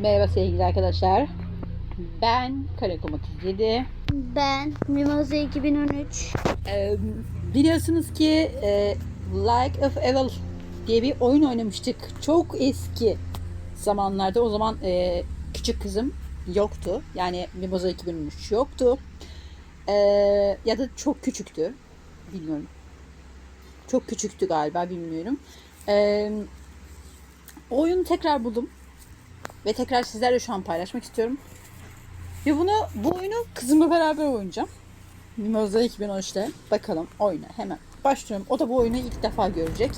Merhaba sevgili arkadaşlar. Ben Karakomak 7. Ben Mimoza 2013. Ee, biliyorsunuz ki e, Like of Evil diye bir oyun oynamıştık. Çok eski zamanlarda. O zaman e, küçük kızım yoktu. Yani Mimoza 2013 yoktu. Ee, ya da çok küçüktü. Bilmiyorum. Çok küçüktü galiba bilmiyorum. O oyunu tekrar buldum. Ve tekrar sizlerle şu an paylaşmak istiyorum. Ve bunu bu oyunu kızımla beraber oynayacağım. Mimoza 2013'te. Bakalım oyuna hemen başlıyorum. O da bu oyunu ilk defa görecek.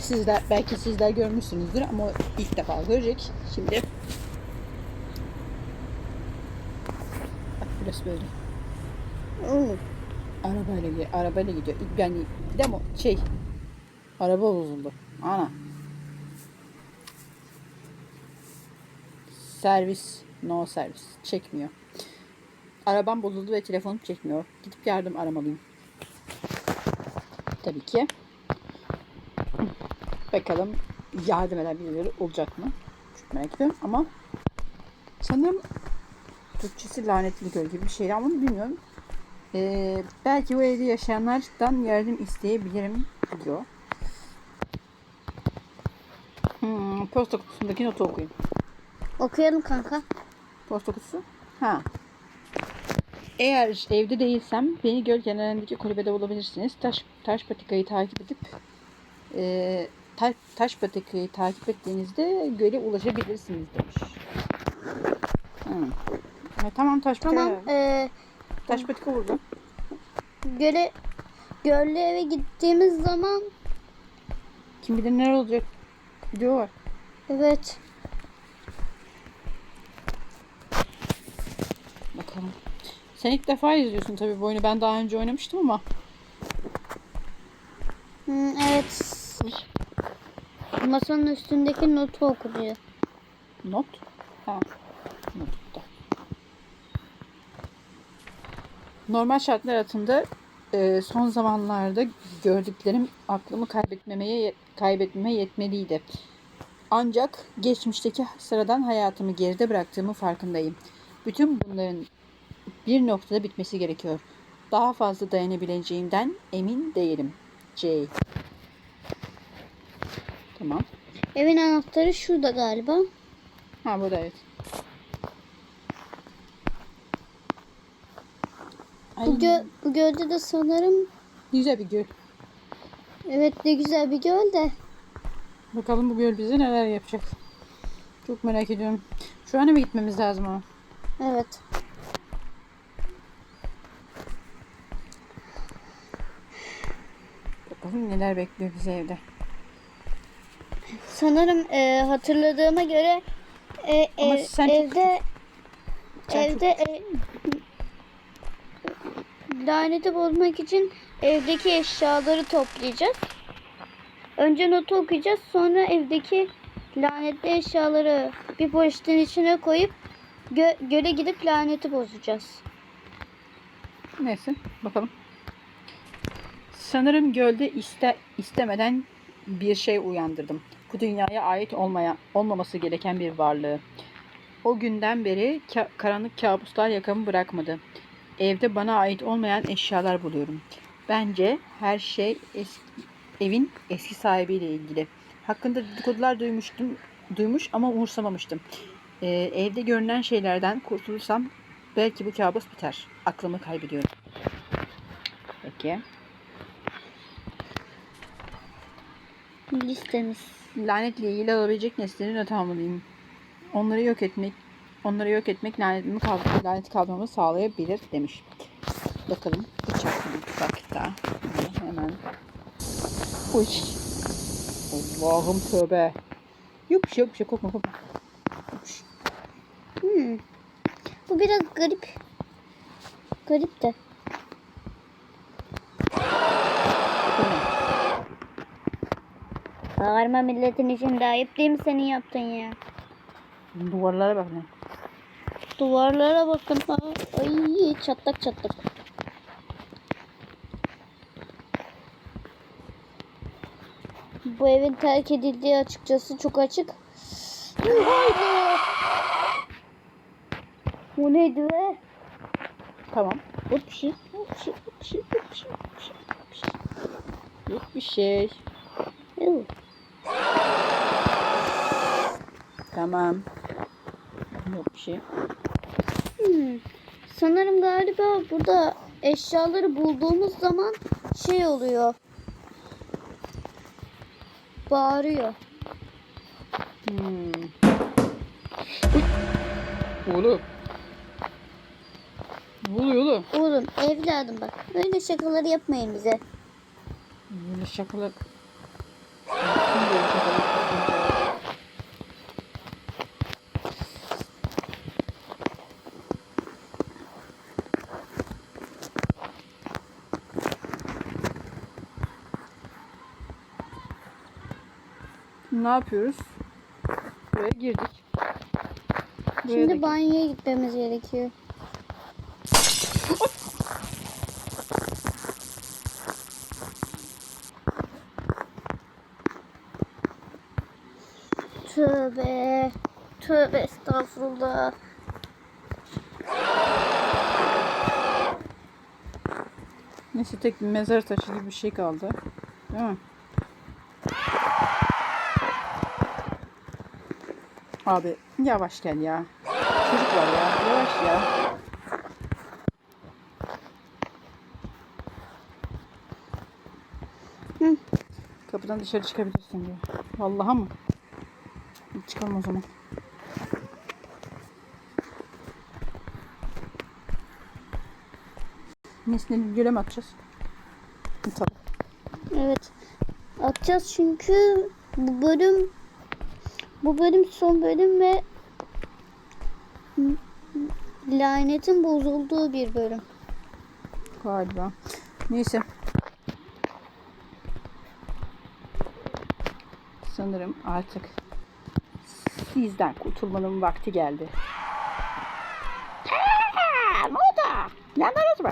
Sizler belki sizler görmüşsünüzdür ama ilk defa görecek. Şimdi Bak burası böyle. Oo. Arabayla. Arabayla gidiyor. Yani demo şey araba bozuldu. Ana. Servis. No servis. Çekmiyor. Arabam bozuldu ve telefonum çekmiyor. Gidip yardım aramalıyım. Tabii ki. Bakalım yardım eden birileri olacak mı? Çok merak ediyorum ama sanırım Türkçesi lanetli göl gibi bir şey ama bilmiyorum. Ee, belki bu evde yaşayanlardan yardım isteyebilirim diyor. Hmm, posta kutusundaki notu okuyun. Okuyalım kanka. Posta kutusu. Ha. Eğer evde değilsem beni göl kenarındaki kulübede bulabilirsiniz. Taş, taş patikayı takip edip e, ta, taş patikayı takip ettiğinizde göle ulaşabilirsiniz demiş. Hmm. E, tamam taş patika. Tamam. Ee, Taş patika vurdu. göle göllü eve gittiğimiz zaman Kim bilir neler olacak. Video var. evet Bakalım. Sen ilk defa izliyorsun tabii bu oyunu. Ben daha önce oynamıştım ama. hmm, evet masanın üstündeki notu okuyor. Not. Ha. Notta. Normal şartlar altında e, son zamanlarda gördüklerim aklımı kaybetmemeye kaybetmeme yetmeliydi. Ancak geçmişteki sıradan hayatımı geride bıraktığımı farkındayım. Bütün bunların bir noktada bitmesi gerekiyor. Daha fazla dayanabileceğimden emin değilim. J. Tamam. Evin anahtarı şurada galiba. Ha burada evet. Bu, gö bu gölde de sanırım güzel bir göl. evet ne güzel bir göl de. Bakalım bu göl bize neler yapacak. Çok merak ediyorum. Şu an mı gitmemiz lazım ama? Evet. Bakalım neler bekliyor bizi evde. Sanırım e, hatırladığıma göre e, Ama ev- sen çok- evde Sen evde e, laneti bozmak için evdeki eşyaları toplayacağız. Önce notu okuyacağız. Sonra evdeki lanetli eşyaları bir poşetin içine koyup gö- göle gidip laneti bozacağız. Neyse bakalım. Sanırım gölde iste, istemeden bir şey uyandırdım. Bu dünyaya ait olmaya, olmaması gereken bir varlığı. O günden beri ka- karanlık kabuslar yakamı bırakmadı. Evde bana ait olmayan eşyalar buluyorum. Bence her şey es- evin eski sahibiyle ilgili. Hakkında dedikodular duymuştum, duymuş ama umursamamıştım. Ee, evde görünen şeylerden kurtulursam belki bu kabus biter. Aklımı kaybediyorum. Peki. Listemiz. Lanetle ilgili alabilecek nesneleri not almalıyım. Onları yok etmek, onları yok etmek lanetimi kaldır, laneti kaldırmamı sağlayabilir demiş. Bakalım bıçak mutfakta. Hemen. Uy. Allah'ım tövbe. Bir şey korkma korkma. Yokuş. Hmm. Bu biraz garip. Garip de. Bağırma milletin içinde ayıp değil mi senin yaptığın ya? Duvarlara bak ne. Duvarlara bakın. Ay çatlak çatlak. Bu evin terk edildiği açıkçası çok açık. Haydi. Bu neydi be? Tamam. Yok bir şey. Yok bir şey. Yok bir şey. Yok bir şey. Yok bir şey. Yok bir şey. Yok bir şey. Yuh. Tamam. Yok bir şey. Hmm. Sanırım galiba burada eşyaları bulduğumuz zaman şey oluyor. Bağırıyor. Hmm. Oğlum. Ne oluyor oğlum? Oğlum evladım bak. Böyle şakaları yapmayın bize. Böyle şakalar. Kim böyle şakalar yapıyor? Ne yapıyoruz? Buraya girdik. Buraya da Şimdi banyoya gitmemiz gerekiyor. Tövbe. Tövbe estağfurullah. Neyse tek bir mezar taşı gibi bir şey kaldı. Değil mi? Abi yavaş gel ya. Çocuk ya. Yavaş ya. Hı. Kapıdan dışarı çıkabilirsin diyor. Vallahi mı? Çıkalım o zaman. Nesneleri göle mi atacağız? Tabii. Evet. Atacağız çünkü bu bölüm bu bölüm son bölüm ve lanetin bozulduğu bir bölüm. Galiba. Neyse. Sanırım artık sizden kurtulmanın vakti geldi. Oldu? Yandınız mı?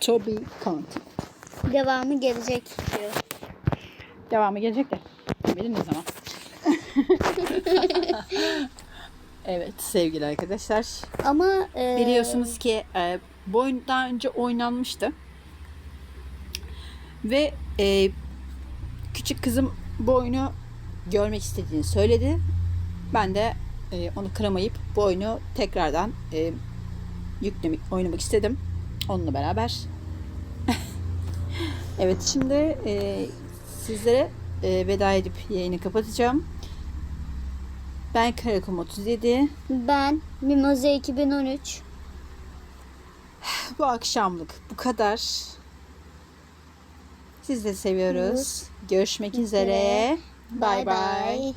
Toby Conti. Devamı gelecek diyor. Devamı gelecek de. Bilir ne zaman. evet sevgili arkadaşlar. Ama e, Biliyorsunuz ki e, bu oyun daha önce oynanmıştı. Ve e, küçük kızım bu oyunu görmek istediğini söyledi. Ben de e, onu kıramayıp bu oyunu tekrardan e, yüklemek, oynamak istedim. Onunla beraber. evet şimdi e, sizlere e, veda edip yayını kapatacağım. Ben Karakum 37. ben Mimoze 2013 Bu akşamlık bu kadar. Siz de seviyoruz. Görüşmek üzere. Bay. bay.